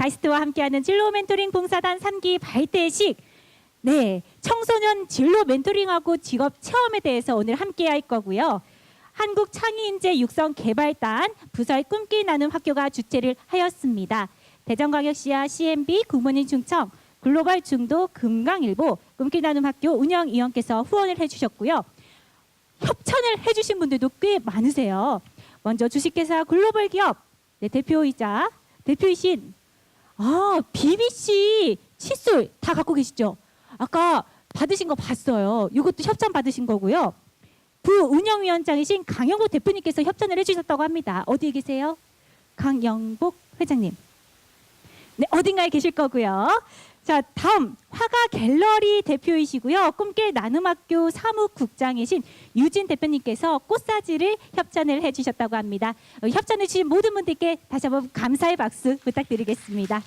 네, 가이스트와 함께하는 진로 멘토링 봉사단 3기 발대식. 네, 청소년 진로 멘토링하고 직업 체험에 대해서 오늘 함께 할 거고요. 한국 창의인재 육성 개발단 부서의 꿈길 나눔 학교가 주최를 하였습니다. 대전광역시와 CMB 국문인 중청 글로벌 중도 금강일보 꿈길 나눔 학교 운영위원께서 후원을 해주셨고요. 협찬을 해주신 분들도 꽤 많으세요. 먼저 주식회사 글로벌 기업 네, 대표이자 대표이신 아 BBC 칫솔 다 갖고 계시죠? 아까 받으신 거 봤어요. 이것도 협찬 받으신 거고요. 부운영위원장이신 강영복 대표님께서 협찬을 해주셨다고 합니다. 어디에 계세요? 강영복 회장님. 네, 어딘가에 계실 거고요. 자, 다음 화가 갤러리 대표이시고요. 꿈길 나눔학교 사무국장이신 유진 대표님께서 꽃사지를 협찬을 해주셨다고 합니다. 어, 협찬해 주신 모든 분들께 다시 한번 감사의 박수 부탁드리겠습니다.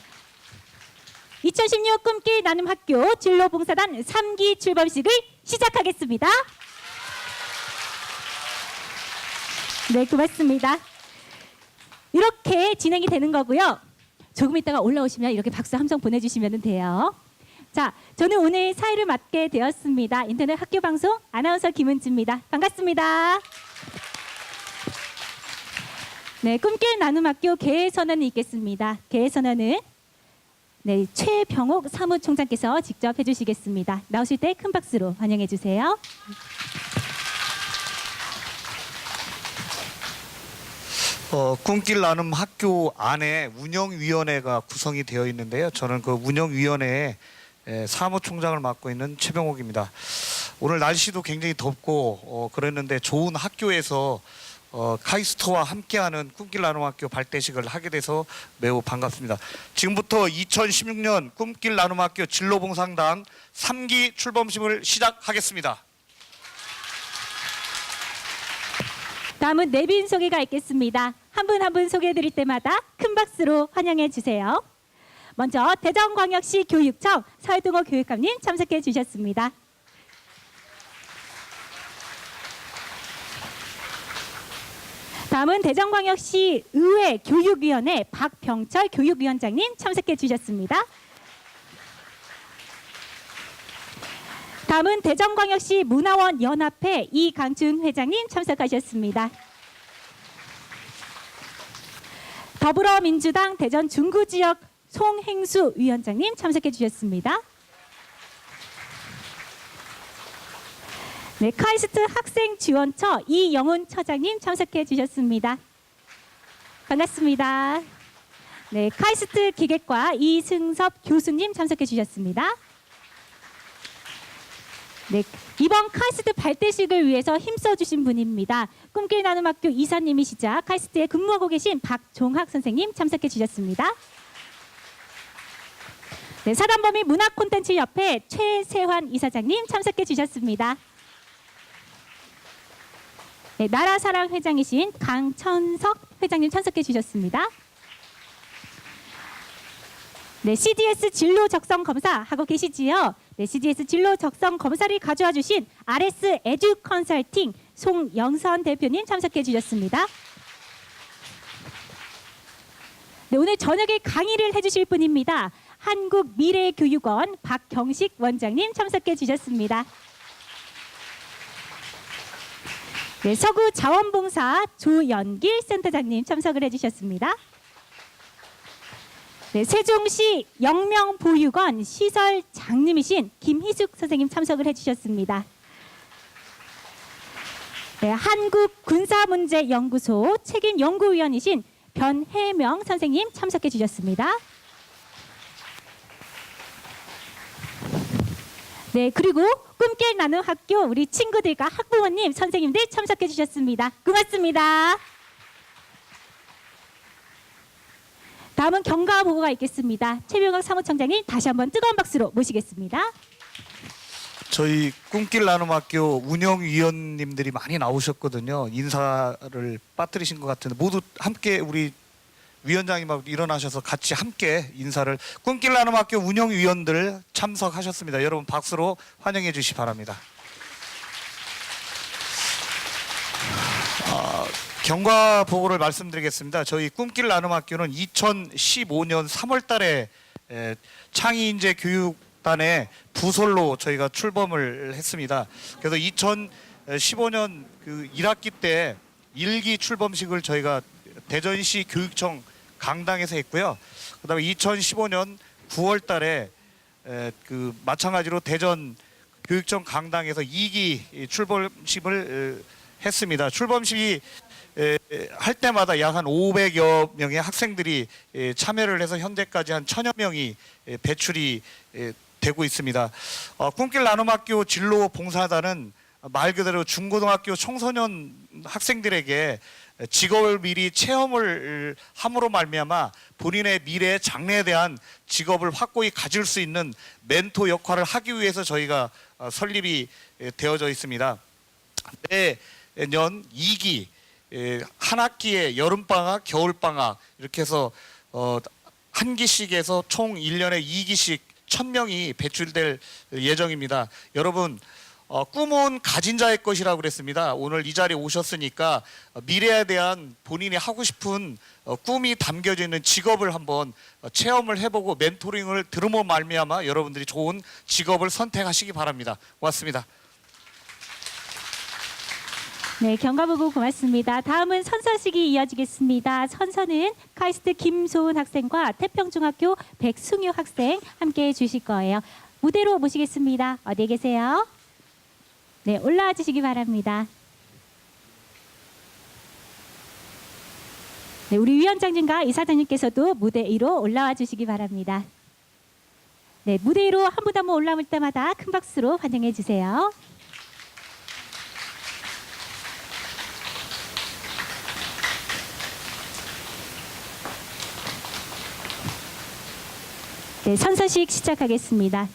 2016 꿈길 나눔 학교 진로봉사단 3기 출범식을 시작하겠습니다. 네, 고맙습니다. 이렇게 진행이 되는 거고요. 조금 있다가 올라오시면 이렇게 박수 함성 보내주시면 돼요. 자, 저는 오늘 사회를 맡게 되었습니다. 인터넷 학교 방송 아나운서 김은지입니다. 반갑습니다. 네, 꿈길 나눔 학교 개회 선언이 있겠습니다. 개회 선언은 네, 최병옥 사무총장께서 직접 해주시겠습니다. 나오실 때 큰 박수로 환영해 주세요. 어, 꿈길 나눔 학교 안에 운영위원회가 구성이 되어 있는데요. 저는 그 운영위원회의 에, 사무총장을 맡고 있는 최병옥입니다. 오늘 날씨도 굉장히 덥고 어, 그랬는데 좋은 학교에서 어, 카이스트와 함께하는 꿈길 나눔 학교 발대식을 하게 돼서 매우 반갑습니다. 지금부터 2016년 꿈길 나눔 학교 진로봉상당 3기 출범식을 시작하겠습니다. 다음은 내빈 소개가 있겠습니다. 한 분 한 분 소개해 드릴 때마다 큰 박수로 환영해 주세요. 먼저 대전광역시 교육청 서해동호 교육감님 참석해 주셨습니다. 다음은 대전광역시 의회 교육위원회 박병철 교육위원장님 참석해 주셨습니다. 다음은 대전광역시 문화원 연합회 이강준 회장님 참석하셨습니다. 더불어민주당 대전 중구 지역 송행수 위원장님 참석해 주셨습니다. 네, 카이스트 학생 지원처 이영훈 처장님 참석해 주셨습니다. 반갑습니다. 네, 카이스트 기계과 이승섭 교수님 참석해 주셨습니다. 네, 이번 카이스트 발대식을 위해서 힘써 주신 분입니다. 꿈길 나눔 학교 이사님이시자 카이스트에 근무하고 계신 박종학 선생님 참석해 주셨습니다. 네, 사단범위 문화 콘텐츠 협회 최세환 이사장님 참석해 주셨습니다. 네, 나라사랑 회장이신 강천석 회장님 참석해 주셨습니다. 네, CDS 진로 적성 검사 하고 계시지요? 네, CDS 진로 적성 검사를 가져와 주신 RS 에듀 컨설팅 송영선 대표님 참석해 주셨습니다. 네, 오늘 저녁에 강의를 해주실 분입니다. 한국미래교육원 박경식 원장님 참석해 주셨습니다. 네, 서구 자원봉사 조연길 센터장님 참석을 해주셨습니다. 네, 세종시 영명보육원 시설 장님이신 김희숙 선생님 참석을 해주셨습니다. 네, 한국군사문제연구소 책임연구위원이신 변혜명 선생님 참석해 주셨습니다. 네, 그리고 꿈길 나눔 학교 우리 친구들과 학부모님, 선생님들 참석해 주셨습니다. 고맙습니다. 다음은 경과 보고가 있겠습니다. 최병학 사무총장님 다시 한번 뜨거운 박수로 모시겠습니다. 저희 꿈길 나눔 학교 운영위원님들이 많이 나오셨거든요. 인사를 빠뜨리신 것 같은데 모두 함께 우리 위원장님하고 일어나셔서 같이 함께 인사를 꿈길 나눔 학교 운영위원들 참석하셨습니다. 여러분 박수로 환영해 주시 기 바랍니다. 아, 경과 보고를 말씀드리겠습니다. 저희 꿈길 나눔 학교는 2015년 3월 달에 창의인재 교육단의 부설로 저희가 출범을 했습니다. 그래서 2015년 그 1학기 때 일기 출범식을 저희가 대전시 교육청 강당에서 했고요. 그다음에 2015년 9월달에 그 마찬가지로 대전 교육청 강당에서 2기 출범식을 에, 했습니다. 출범식이 에, 할 때마다 약 한 500여 명의 학생들이 에, 참여를 해서 현재까지 한 천여 명이 에, 배출이 에, 되고 있습니다. 어, 꿈길 나눔학교 진로 봉사단은 말 그대로 중고등학교 청소년 학생들에게 직업을 미리 체험을 함으로 말미암아 본인의 미래 장래에 대한 직업을 확고히 가질 수 있는 멘토 역할을 하기 위해서 저희가 어, 설립이 에, 되어져 있습니다. 매년 2기 한 학기에 여름 방학, 겨울 방학 이렇게 해서 어, 한 기씩에서 총 1년에 2기씩 1000명이 배출될 예정입니다. 여러분 어, 꿈은 가진 자의 것이라고 그랬습니다. 오늘 이 자리에 오셨으니까 어, 미래에 대한 본인이 하고 싶은 어, 꿈이 담겨져 있는 직업을 한번 어, 체험을 해보고 멘토링을 들으면 말미암아 여러분들이 좋은 직업을 선택하시기 바랍니다. 고맙습니다. 네, 경과보고 고맙습니다. 다음은 선서식이 이어지겠습니다. 선서는 카이스트 김소은 학생과 태평중학교 백승유 학생 함께 해주실 거예요. 무대로 모시겠습니다. 어디 계세요? 네, 올라와 주시기 바랍니다. 네, 우리 위원장님과 이사장님께서도 무대 위로 올라와 주시기 바랍니다. 네, 무대 위로 한 분 한 분 올라올 때마다 큰 박수로 환영해 주세요. 네, 선서식 시작하겠습니다.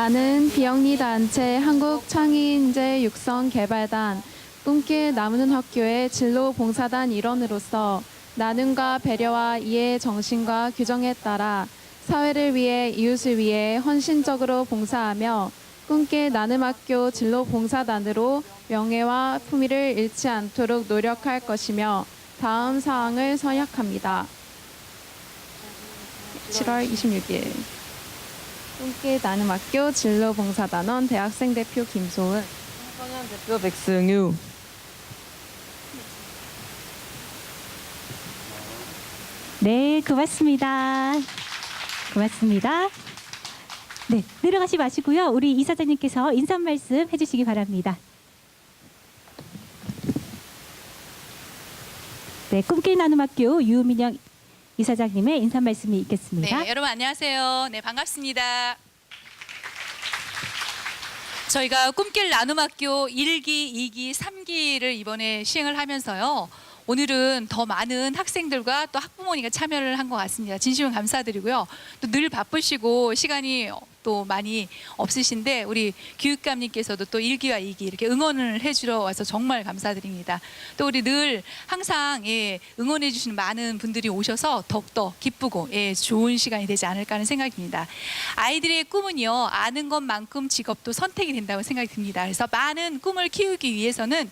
나는 비영리 단체 한국 창의인재 육성 개발단 꿈길 나무는 학교의 진로 봉사단 일원으로서 나눔과 배려와 이해의 정신과 규정에 따라 사회를 위해 이웃을 위해 헌신적으로 봉사하며 꿈길 나눔학교 진로 봉사단으로 명예와 품위를 잃지 않도록 노력할 것이며 다음 사항을 선약합니다. 7월 26일 꿈길 나눔 학교 진로봉사단원 대학생 대표 김소은 청년 대표 백승유 네, 고맙습니다. 고맙습니다. 네, 내려가시 마시고요. 우리 이사장님께서 인사 말씀 해주시기 바랍니다. 네, 꿈길 나눔 학교 유민영 이사장님의 인사 말씀이 있겠습니다. 네, 여러분 안녕하세요. 네, 반갑습니다. 저희가 꿈길 나눔학교 1기, 2기, 3기를 이번에 시행을 하면서요. 오늘은 더 많은 학생들과 또 학부모님과 참여를 한 것 같습니다. 진심으로 감사드리고요. 또 늘 바쁘시고 시간이 또 많이 없으신데 우리 교육감님께서도 또 1기와 2기 이렇게 응원을 해주러 와서 정말 감사드립니다. 또 우리 늘 항상 예, 응원해 주시는 많은 분들이 오셔서 더욱더 기쁘고 예, 좋은 시간이 되지 않을까 하는 생각입니다. 아이들의 꿈은요 아는 것만큼 직업도 선택이 된다고 생각이 듭니다. 그래서 많은 꿈을 키우기 위해서는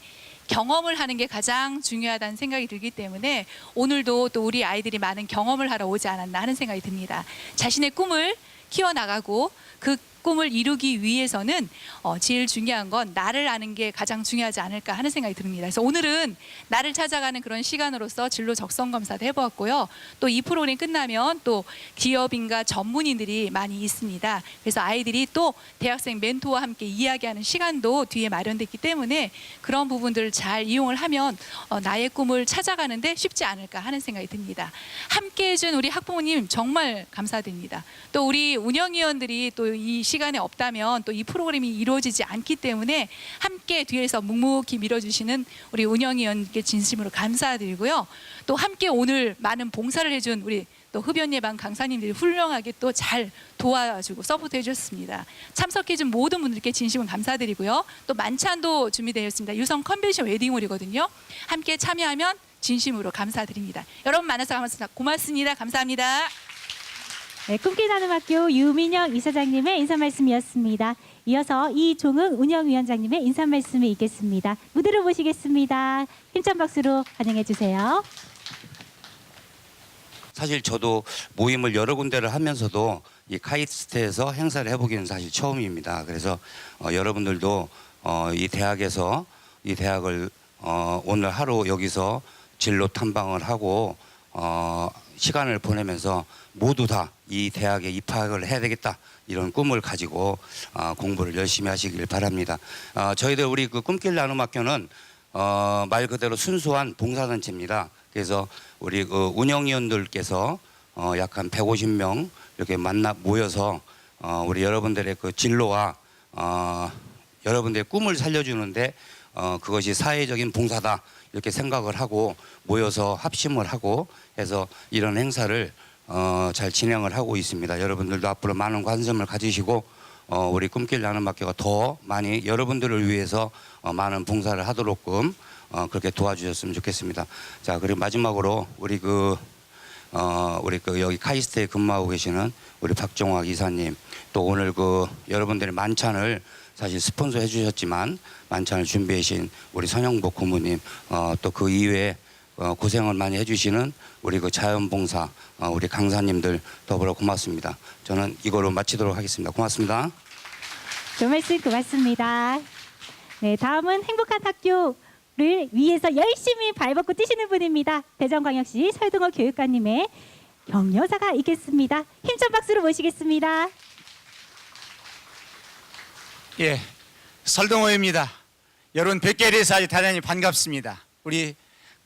경험을 하는 게 가장 중요하다는 생각이 들기 때문에 오늘도 또 우리 아이들이 많은 경험을 하러 오지 않았나 하는 생각이 듭니다. 자신의 꿈을 키워나가고 그 꿈을 이루기 위해서는 어, 제일 중요한 건 나를 아는 게 가장 중요하지 않을까 하는 생각이 듭니다. 그래서 오늘은 나를 찾아가는 그런 시간으로서 진로 적성 검사도 해보았고요. 또 이 프로그램 끝나면 또 기업인과 전문인들이 많이 있습니다. 그래서 아이들이 또 대학생 멘토와 함께 이야기하는 시간도 뒤에 마련됐기 때문에 그런 부분들을 잘 이용을 하면 어, 나의 꿈을 찾아가는데 쉽지 않을까 하는 생각이 듭니다. 함께 해준 우리 학부모님 정말 감사드립니다. 또 우리 운영위원들이 또 이 시간 에 없다면 또 이 프로그램이 이루어지지 않기 때문에 함께 뒤에서 묵묵히 밀어주시는 우리 운영위원께 진심으로 감사드리고요. 또 함께 오늘 많은 봉사를 해준 우리 또또 흡연 예방 강사님들이 훌륭하게 또 잘 도와주고 서포트 해주셨습니다. 참석해준 모든 분들께 진심은 감사드리고요. 또 만찬도 준비되어 있습니다. 유성 컨벤션 웨딩홀이거든요. 함께 참여하면 진심으로 감사드립니다. 여러분 만나서 감사합니다. 고맙습니다. 감사합니다. 네, 꿈길 나눔 학교 유민영 이사장님의 인사 말씀이었습니다. 이어서 이종흥 운영위원장님의 인사 말씀이 있겠습니다. 무대로 모시겠습니다. 힘찬 박수로 환영해 주세요. 사실 저도 모임을 여러 군데를 하면서도 이 카이스트에서 행사를 해보기는 사실 처음입니다. 그래서 어, 여러분들도 어, 이 대학에서 이 대학을 어, 오늘 하루 여기서 진로 탐방을 하고 어, 시간을 보내면서 모두 다 이 대학에 입학을 해야 되겠다 이런 꿈을 가지고 어, 공부를 열심히 하시길 바랍니다. 어, 저희들 우리 그 꿈길 나눔 학교는 어, 말 그대로 순수한 봉사단체입니다. 그래서 우리 그 운영위원들께서 어, 약한 150명 이렇게 만나 모여서 어, 우리 여러분들의 그 진로와 어, 여러분들의 꿈을 살려주는데 어, 그것이 사회적인 봉사다 이렇게 생각을 하고 모여서 합심을 하고 해서 이런 행사를 어, 잘 진행을 하고 있습니다. 여러분들도 앞으로 많은 관심을 가지시고 어, 우리 꿈길 나눔 학교가 더 많이 여러분들을 위해서 어, 많은 봉사를 하도록끔 어, 그렇게 도와주셨으면 좋겠습니다. 자 그리고 마지막으로 우리 그 어, 우리 그 여기 카이스트에 근무하고 계시는 우리 박종학 이사님 또 오늘 그 여러분들의 만찬을 사실 스폰서 해주셨지만 만찬을 준비해 주신 우리 선영복 고모님 어, 또 그 이외에 어, 고생을 많이 해주시는 우리 그 자연봉사 어, 우리 강사님들 더불어 고맙습니다. 저는 이거로 마치도록 하겠습니다. 고맙습니다. 좋은 말씀 고맙습니다. 네, 다음은 행복한 학교를 위해서 열심히 발벗고 뛰시는 분입니다. 대전광역시 설동호 교육관님의 격려사가 있겠습니다. 힘찬 박수로 모시겠습니다. 예, 설동호입니다. 여러분 아주 대단히 반갑습니다. 우리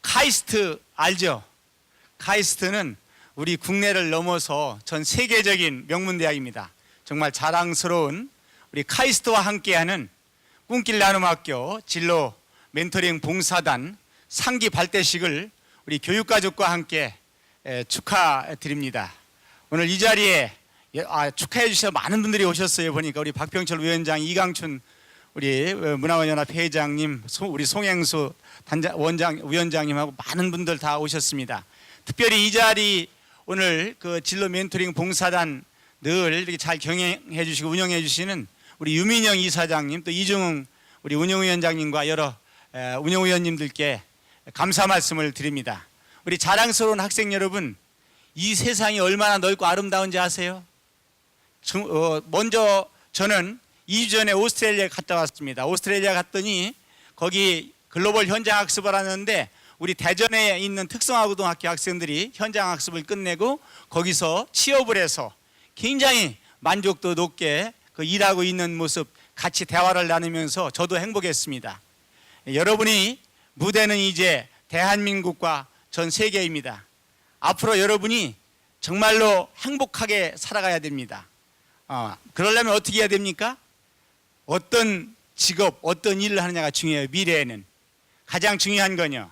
카이스트 알죠? 카이스트는 우리 국내를 넘어서 전 세계적인 명문대학입니다. 정말 자랑스러운 우리 카이스트와 함께하는 꿈길 나눔 학교 진로 멘토링 봉사단 상기 발대식을 우리 교육가족과 함께 에, 축하드립니다. 오늘 이 자리에 예, 아, 축하해 주셔서 많은 분들이 오셨어요. 보니까 우리 박병철 위원장, 이강춘 우리 어, 문화원연합 회장님, 소- 우리 송행수 단장, 원장 위원장님하고 많은 분들 다 오셨습니다. 특별히 이 자리 오늘 그 진로 멘토링 봉사단 늘 이렇게 잘 경영해 주시고 운영해 주시는 우리 유민영 이사장님 또 이중흥 우리 운영위원장님과 여러 에, 운영위원님들께 감사 말씀을 드립니다. 우리 자랑스러운 학생 여러분, 이 세상이 얼마나 넓고 아름다운지 아세요? 중- 어, 먼저 저는 2주 전에 오스트레일리아 갔다 왔습니다. 오스트레일리아 갔더니 거기 글로벌 현장 학습을 하는데 우리 대전에 있는 특성화고등학교 학생들이 현장 학습을 끝내고 거기서 취업을 해서 굉장히 만족도 높게 그 일하고 있는 모습 같이 대화를 나누면서 저도 행복했습니다. 여러분이 무대는 이제 대한민국과 전 세계입니다. 앞으로 여러분이 정말로 행복하게 살아가야 됩니다. 어, 그러려면 어떻게 해야 됩니까? 어떤 직업, 어떤 일을 하느냐가 중요해요. 미래에는 가장 중요한 건요.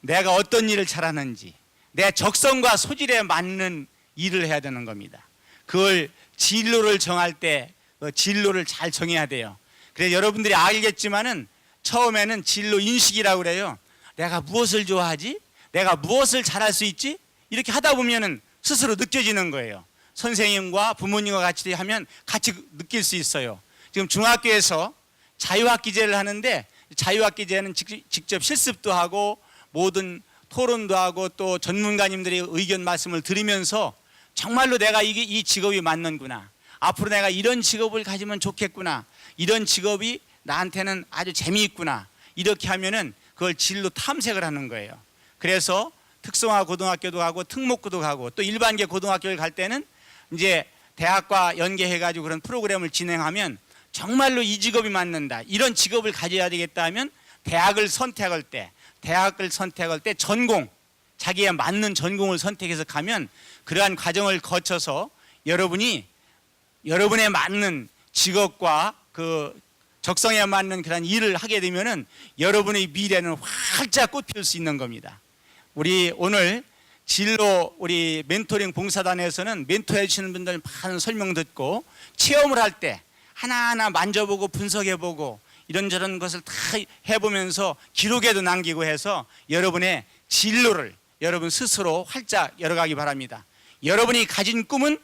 내가 어떤 일을 잘하는지, 내 적성과 소질에 맞는 일을 해야 되는 겁니다. 그걸 진로를 정할 때 그 진로를 잘 정해야 돼요. 그래서 여러분들이 알겠지만은 처음에는 진로 인식이라고 그래요. 내가 무엇을 좋아하지? 내가 무엇을 잘할 수 있지? 이렇게 하다 보면은 스스로 느껴지는 거예요. 선생님과 부모님과 같이 하면 같이 느낄 수 있어요. 지금 중학교에서 자유학 기제를 하는데 자유학 기제는 직- 직접 실습도 하고 모든 토론도 하고 또 전문가님들의 의견 말씀을 들으면서 정말로 내가 이게 이 직업이 맞는구나. 앞으로 내가 이런 직업을 가지면 좋겠구나. 이런 직업이 나한테는 아주 재미있구나. 이렇게 하면은 그걸 진로 탐색을 하는 거예요. 그래서 특성화 고등학교도 가고 특목고도 가고 또 일반계 고등학교를 갈 때는 이제 대학과 연계해 가지고 그런 프로그램을 진행하면 정말로 이 직업이 맞는다. 이런 직업을 가져야 되겠다 하면 대학을 선택할 때 대학을 선택할 때 전공 자기에 맞는 전공을 선택해서 가면 그러한 과정을 거쳐서 여러분이 여러분에 맞는 직업과 그 적성에 맞는 그런 일을 하게 되면은 여러분의 미래는 활짝 꽃필 수 있는 겁니다. 우리 오늘 진로 우리 멘토링 봉사단에서는 멘토해 주시는 분들 많은 설명 듣고 체험을 할 때 하나하나 만져보고 분석해보고 이런저런 것을 다 해보면서 기록에도 남기고 해서 여러분의 진로를 여러분 스스로 활짝 열어가기 바랍니다. 여러분이 가진 꿈은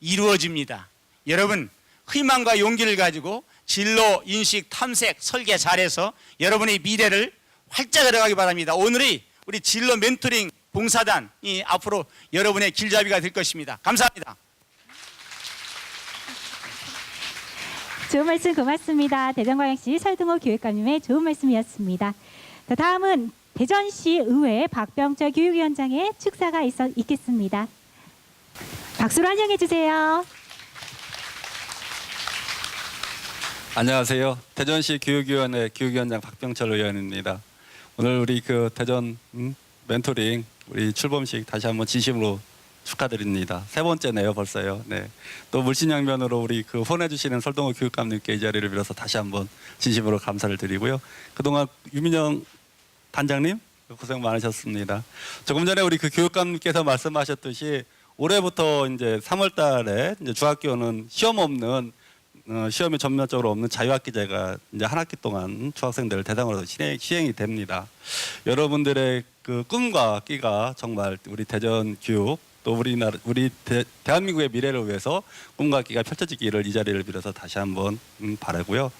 이루어집니다. 여러분 희망과 용기를 가지고 진로 인식 탐색 설계 잘해서 여러분의 미래를 활짝 열어가기 바랍니다. 오늘이 우리 진로 멘토링 봉사단이 앞으로 여러분의 길잡이가 될 것입니다. 감사합니다. 좋은 말씀 고맙습니다. 대전광역시 설등호 교육감님의 좋은 말씀이었습니다. 자, 다음은 대전시 의회 박병철 교육위원장의 축사가 있어, 있겠습니다. 박수로 환영해 주세요. 안녕하세요. 대전시 교육위원회 교육위원장 박병철 의원입니다. 오늘 우리 그 대전 음, 멘토링 우리 출범식 다시 한번 진심으로 축하드립니다. 세 번째네요, 벌써요. 네. 또 물신양면으로 우리 그 후원해주시는 설동호 교육감님께 이 자리를 빌어서 다시 한번 진심으로 감사를 드리고요. 그동안 유민영 단장님 고생 많으셨습니다. 조금 전에 우리 그 교육감님께서 말씀하셨듯이 올해부터 이제 3월달에 이제 중학교는 시험 없는 어, 시험이 전면적으로 없는 자유학기제가 이제 한 학기 동안 중학생들을 대상으로 시행, 시행이 됩니다. 여러분들의 그 꿈과 끼가 정말 우리 대전 교육 또 우리나라 우리 대, 대한민국의 미래를 위해서 꿈과 끼가 펼쳐지기를 이 자리를 빌어서 다시 한번 음, 바라고요.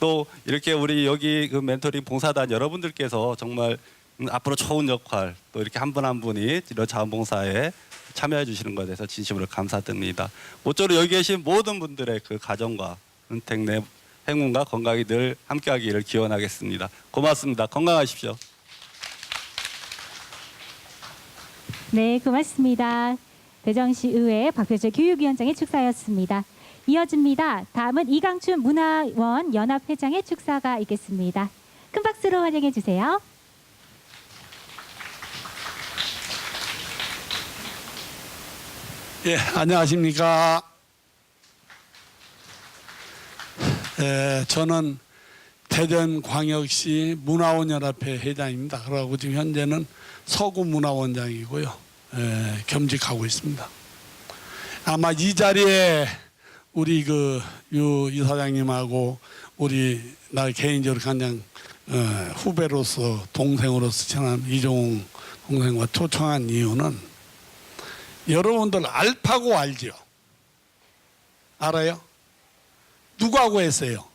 또 이렇게 우리 여기 그 멘토링 봉사단 여러분들께서 정말 음, 앞으로 좋은 역할 또 이렇게 한 분한 분이 이런 자원봉사에 참여해 주시는 것에 대해서 진심으로 감사드립니다. 모쪼록 여기 계신 모든 분들의 그 가정과 은택 내 행운과 건강이 늘 함께하기를 기원하겠습니다. 고맙습니다. 건강하십시오. 네, 고맙습니다. 대전시 의회 박병철 교육위원장의 축사였습니다. 이어집니다. 다음은 이강춘 문화원 연합회장의 축사가 있겠습니다. 큰 박수로 환영해 주세요. 예, 안녕하십니까. 예, 저는 대전광역시 문화원연합회 회장입니다. 그러고 지금 현재는 서구문화원장이고요. 예, 겸직하고 있습니다. 아마 이 자리에 우리 그 유 이사장님하고 우리 나 개인적으로 가장 어, 후배로서 동생으로서 친한 이종웅 동생과 초청한 이유는 여러분들 알파고 알죠? 알아요? 누구하고 했어요?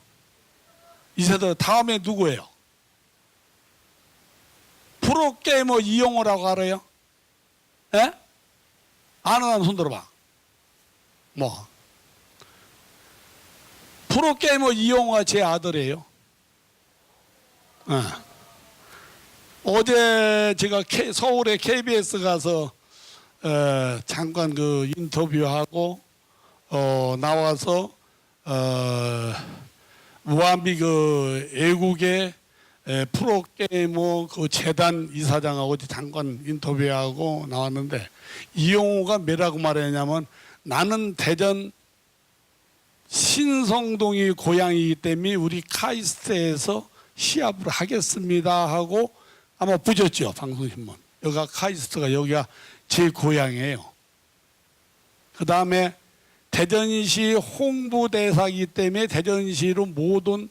이세들 다음에 누구예요? 프로게이머 이용호라고 알아요? 예? 아는 사람 손 들어봐. 뭐? 프로게이머 이용호가 제 아들이에요. 예. 어제 제가 K- 서울에 KBS 가서 어, 잠깐 그 인터뷰하고 어, 나와서 어, 무한비 그 애국의 에, 프로게이머 그 재단 이사장하고 잠깐 인터뷰하고 나왔는데 이용호가 뭐라고 말했냐면 나는 대전 신성동이 고향이기 때문에 우리 카이스트에서 시합을 하겠습니다 하고 아마 부졌죠 방송신문. 여기가 카이스트가 여기가 제 고향이에요. 그 다음에 대전시 홍보대사이기 때문에 대전시로 모든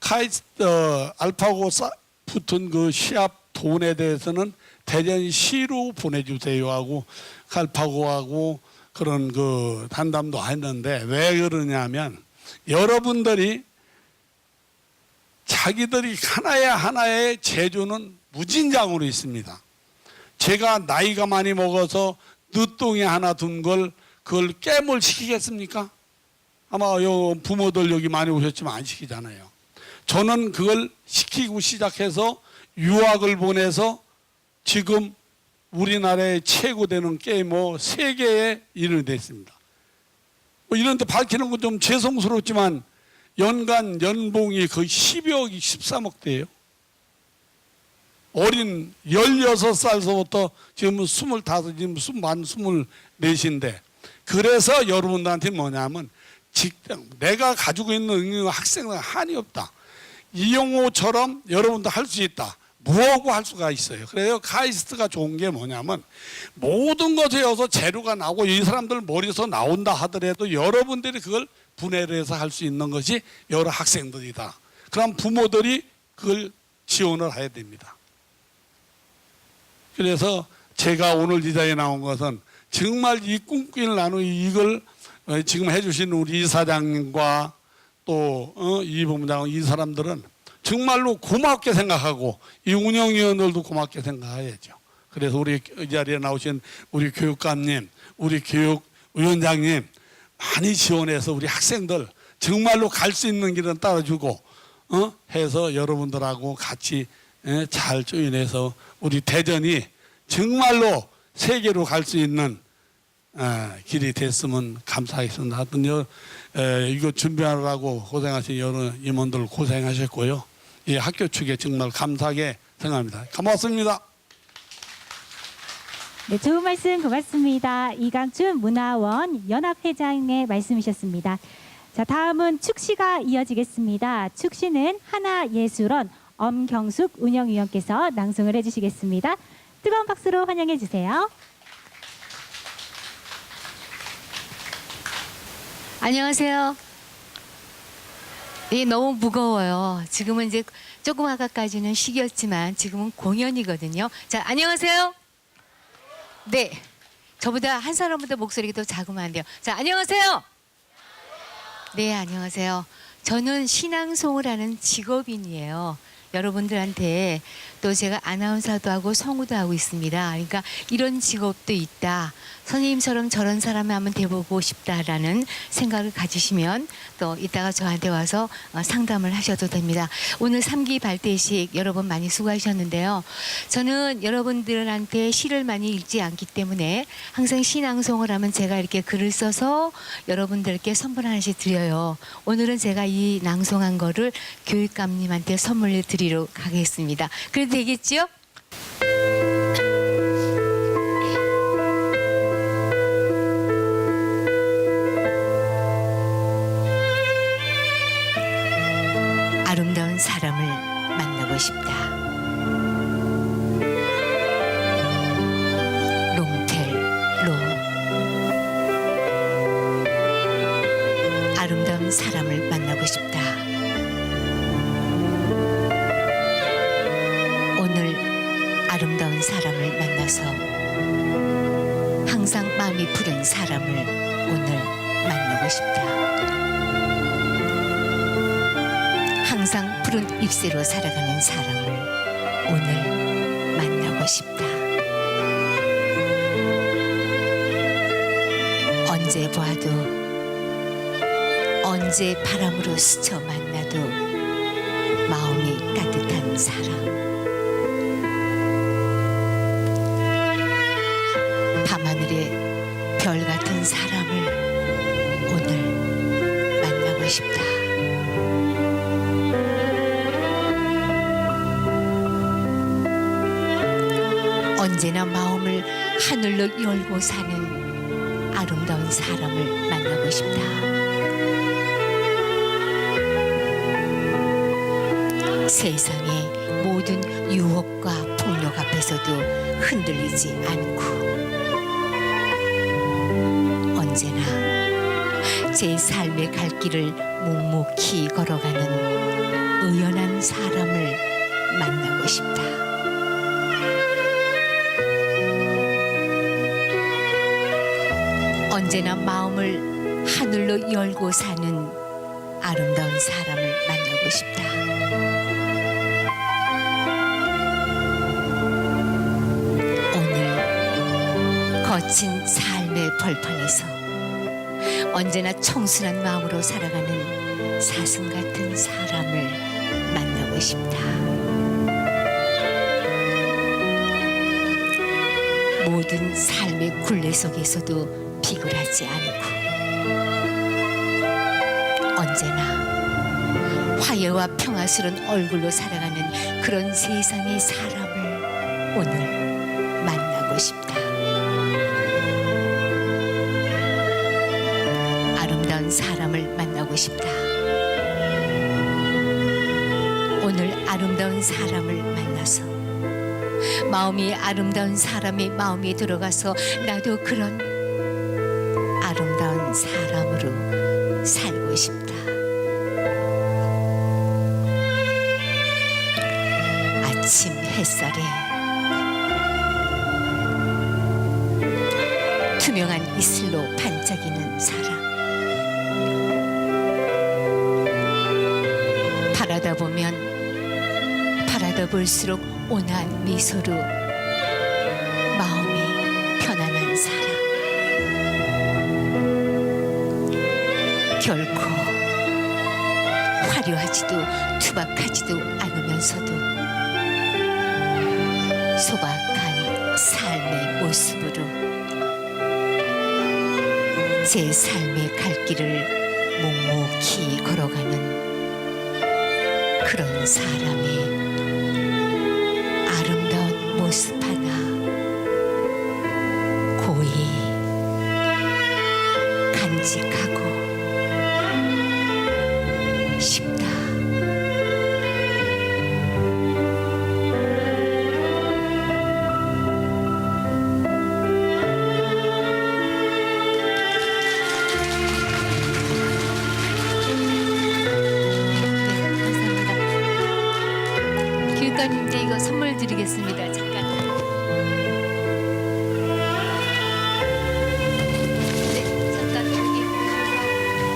카이스트 어, 알파고 싸, 붙은 그 시합 돈에 대해서는 대전시로 보내주세요 하고 알파고하고 그런 그 단담도 했는데 왜 그러냐면 여러분들이 자기들이 하나의 하나의 재주는 무진장으로 있습니다. 제가 나이가 많이 먹어서 늦둥이 하나 둔 걸 그걸 깨물 시키겠습니까? 아마 요 부모들 여기 많이 오셨지만 안 시키잖아요. 저는 그걸 시키고 시작해서 유학을 보내서 지금 우리나라의 최고 되는 게이머 세계에 이르게 됐습니다. 뭐 이런 데 밝히는 건 좀 죄송스럽지만 연간 연봉이 거의 10억, 13억 대예요. 어린 16살서부터 지금 25, 지금 만 24인데 그래서 여러분들한테 뭐냐면 직장, 내가 가지고 있는 학생은 한이 없다. 이용호처럼 여러분도 할 수 있다. 무하고 할 수가 있어요. 그래요. 카이스트가 좋은 게 뭐냐면 모든 것에서 재료가 나오고 이 사람들 머리에서 나온다 하더라도 여러분들이 그걸 분해를 해서 할 수 있는 것이 여러 학생들이다. 그럼 부모들이 그걸 지원을 해야 됩니다. 그래서 제가 오늘 이 자리에 나온 것은 정말 이 꿈길 나누 이걸 어, 지금 해주신 우리 이사장님과 또 어, 이 본부장 이 사람들은 정말로 고맙게 생각하고 이 운영위원들도 고맙게 생각해야죠. 그래서 우리 이 자리에 나오신 우리 교육감님, 우리 교육위원장님 많이 지원해서 우리 학생들 정말로 갈 수 있는 길은 따라주고 어? 해서 여러분들하고 같이 예, 잘 조인해서 우리 대전이 정말로 세계로 갈 수 있는 어, 길이 됐으면 감사하겠습니다. 하여튼 여, 에, 이거 준비하느라고 고생하신 여러 임원들 고생하셨고요. 이 학교 측에 정말 감사하게 생각합니다. 고맙습니다. 네, 좋은 말씀 고맙습니다. 이강춘 문화원 연합회장의 말씀이셨습니다. 자, 다음은 축시가 이어지겠습니다. 축시는 하나예술원 엄경숙 운영위원께서 낭송을 해주시겠습니다. 뜨거운 박수로 환영해 주세요. 안녕하세요. 이 너무 무거워요. 지금은 이제 조금 아까까지는 시기였지만 지금은 공연이거든요. 자, 안녕하세요. 네. 저보다 한 사람보다 목소리가 더 작으면 안 돼요. 자, 안녕하세요. 네, 안녕하세요. 저는 신앙송을 하는 직업인이에요. 여러분들한테 또 제가 아나운서도 하고 성우도 하고 있습니다. 그러니까 이런 직업도 있다. 선생님처럼 저런 사람을 한번 돼보고 싶다라는 생각을 가지시면 또 이따가 저한테 와서 어, 상담을 하셔도 됩니다. 오늘 삼기 발대식 여러분 많이 수고하셨는데요. 저는 여러분들한테 시를 많이 읽지 않기 때문에 항상 신앙송을 하면 제가 이렇게 글을 써서 여러분들께 선물 하나씩 드려요. 오늘은 제가 이 낭송한 거를 교육감님한테 선물을 드리러 가겠습니다. 그래도 되겠지요? 사람을 만나서 항상 마음이 푸른 사람을 오늘 만나고 싶다. 항상 푸른 잎새로 살아가는 사람을 오늘 만나고 싶다. 언제 봐도 언제 바람으로 스쳐 만나도 마음이 따뜻한 사람. 별 같은 사람을 오늘 만나고 싶다. 언제나 마음을 하늘로 열고 사는 아름다운 사람을 만나고 싶다. 세상의 모든 유혹과 폭력 앞에서도 흔들리지 않고 언제나 제 삶의 갈 길을 묵묵히 걸어가는 의연한 사람을 만나고 싶다. 언제나 마음을 하늘로 열고 사는 아름다운 사람을 만나고 싶다. 오늘 거친 삶의 벌판에서 언제나 청순한 마음으로 살아가는 사슴 같은 사람을 만나고 싶다. 모든 삶의 굴레 속에서도 비굴하지 않고 언제나 화해와 평화스러운 얼굴로 살아가는 그런 세상의 사람을 오늘 만나고 싶다. 사람을 만나고 싶다. 오늘 아름다운 사람을 만나서 마음이 아름다운 사람이 마음이 들어가서 나도 그런 아름다운 사람으로 살고 싶다. 아침 햇살에 투명한 이슬로 반짝이는 사람. 바라다 보면 바라다 볼수록 온화한 미소로 마음이 편안한 사람. 결코 화려하지도 투박하지도 않으면서도 소박한 삶의 모습으로 제 삶의 갈 길을 묵묵히 걸어가는 그런 사람의 교육관님께 이거 선물 드리겠습니다. 잠깐. 네, 잠깐 여기.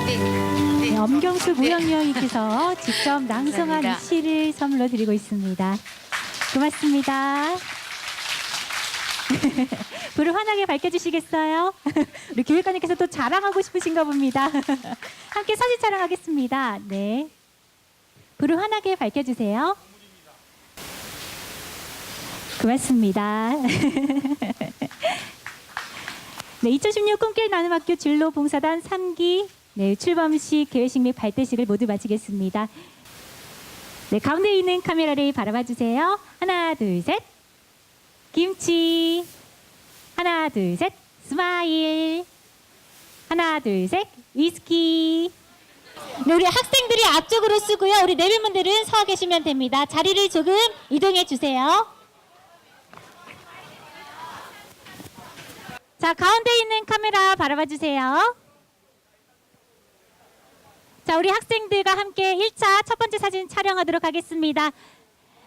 네, 네. 네, 엄경수 네. 무역위원님께서 직접 낭송한 감사합니다. 이 시를 선물로 드리고 있습니다. 고맙습니다. 불을 환하게 밝혀주시겠어요? 우리 교육관님께서 또 자랑하고 싶으신가 봅니다. 함께 사진 촬영하겠습니다. 네. 불을 환하게 밝혀주세요. 고맙습니다. 네, 2016 꿈길 나눔 학교 진로 봉사단 3기 네, 출범식 개회식 및 발대식을 모두 마치겠습니다. 네, 가운데 있는 카메라를 바라봐 주세요. 하나, 둘, 셋. 김치. 하나, 둘, 셋. 스마일. 하나, 둘, 셋. 위스키. 네, 우리 학생들이 앞쪽으로 쓰고요. 우리 내빈분들은 서 계시면 됩니다. 자리를 조금 이동해 주세요. 자, 가운데 있는 카메라 바라봐 주세요. 자, 우리 학생들과 함께 1차 첫 번째 사진 촬영하도록 하겠습니다.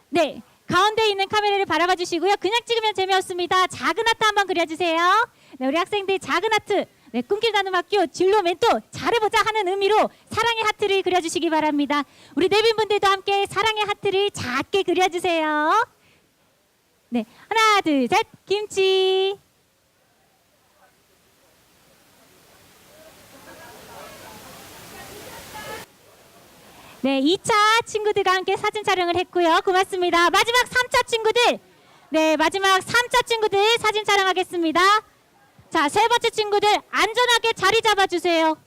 네, 가운데 있는 카메라를 바라봐 주시고요. 그냥 찍으면 재미없습니다. 작은 하트 한번 그려주세요. 네, 우리 학생들 작은 하트. 네, 꿈길 나눔 학교 진로 멘토 잘해보자 하는 의미로 사랑의 하트를 그려주시기 바랍니다. 우리 내빈 분들도 함께 사랑의 하트를 작게 그려주세요. 네, 하나, 둘, 셋, 김치. 네, 2차 친구들과 함께 사진 촬영을 했고요. 고맙습니다. 마지막 3차 친구들. 네, 마지막 3차 친구들 사진 촬영하겠습니다. 자, 세 번째 친구들 안전하게 자리 잡아 주세요.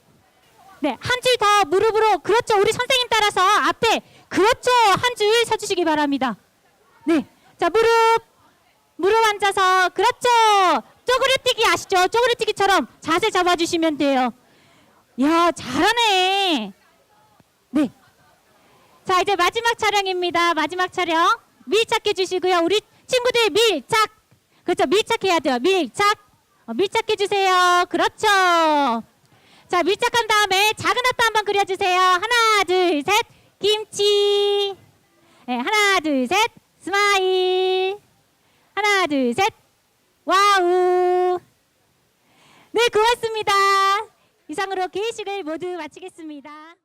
네, 한 줄 더 무릎으로 그렇죠. 우리 선생님 따라서 앞에 그렇죠. 한 줄 서 주시기 바랍니다. 네. 자, 무릎 무릎 앉아서 그렇죠. 쪼그리뛰기 아시죠? 쪼그리뛰기처럼 자세 잡아 주시면 돼요. 야, 잘하네. 네. 자 이제 마지막 촬영입니다. 마지막 촬영 밀착해 주시고요. 우리 친구들 밀착 그렇죠 밀착해야 돼요. 밀착 어, 밀착해 주세요. 그렇죠. 자 밀착한 다음에 작은 하트 한번 그려주세요. 하나 둘 셋 김치 네, 하나 둘 셋 스마일 하나 둘 셋 와우 네 고맙습니다. 이상으로 개회식을 모두 마치겠습니다.